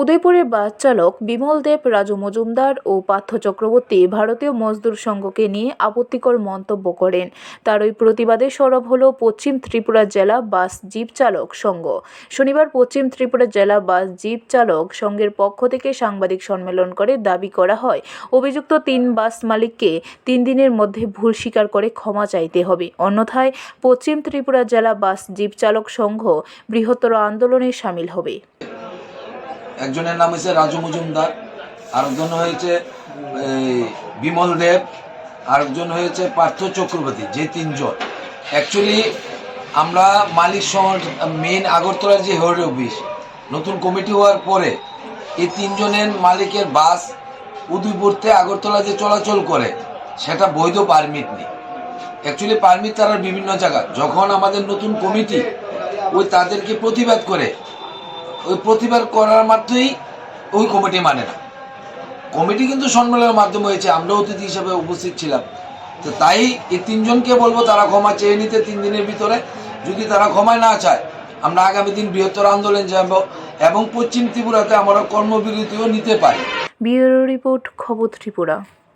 উদয়পুরের বাস চালক বিমল দেব, রাজু মজুমদার ও পার্থ চক্রবর্তী ভারতীয় মজদুর সংঘকে নিয়ে আপত্তিকর মন্তব্য করেন। তার ওই প্রতিবাদে সরব হল পশ্চিম ত্রিপুরা জেলা বাস জিপ চালক সংঘ। শনিবার পশ্চিম ত্রিপুরা জেলা বাস জিপ চালক সংঘের পক্ষ থেকে সাংবাদিক সম্মেলন করে দাবি করা হয়, অভিযুক্ত তিন বাস মালিককে তিন দিনের মধ্যে ভুল স্বীকার করে ক্ষমা চাইতে হবে। অন্যথায় পশ্চিম ত্রিপুরা জেলা বাস জিপ চালক সংঘ বৃহত্তর আন্দোলনে সামিল হবে। একজনের নাম হয়েছে রাজু মজুমদার, আরেকজন হয়েছে বিমল দেব, আরেকজন হয়েছে পার্থ চক্রবর্তী, যে তিনজন। অ্যাকচুয়ালি আমরা মালিক শহর মেন আগরতলার যে হেড অফিস নতুন কমিটি হওয়ার পরে এই তিনজনের মালিকের বাস উদয়পুরতে আগরতলা যে চলাচল করে, সেটা বৈধ পারমিট নেই। অ্যাকচুয়ালি পারমিট তারা বিভিন্ন জায়গা। যখন আমাদের নতুন কমিটি ওই তাদেরকে প্রতিবাদ করে ওই প্রতিবাদ করার মাত্রই ওই কমিটি মানে না। কমিটি কিন্তু সম্মেলনের মাধ্যমে হয়েছে আমরা অতিথি হিসেবে উপস্থিত ছিলাম। তো তাই এই তিনজনকে বলব, তারা ক্ষমা চেয়ে নিতে তিন দিনের ভিতরে। যদি তারা ক্ষমা না চায়, আমরা আগামী দিন বৃহত্তর আন্দোলন যাব এবং পশ্চিম ত্রিপুরাতে আমরা কর্মবিরতিও নিতে পারি। ব্যুরো রিপোর্ট, খবর ত্রিপুরা।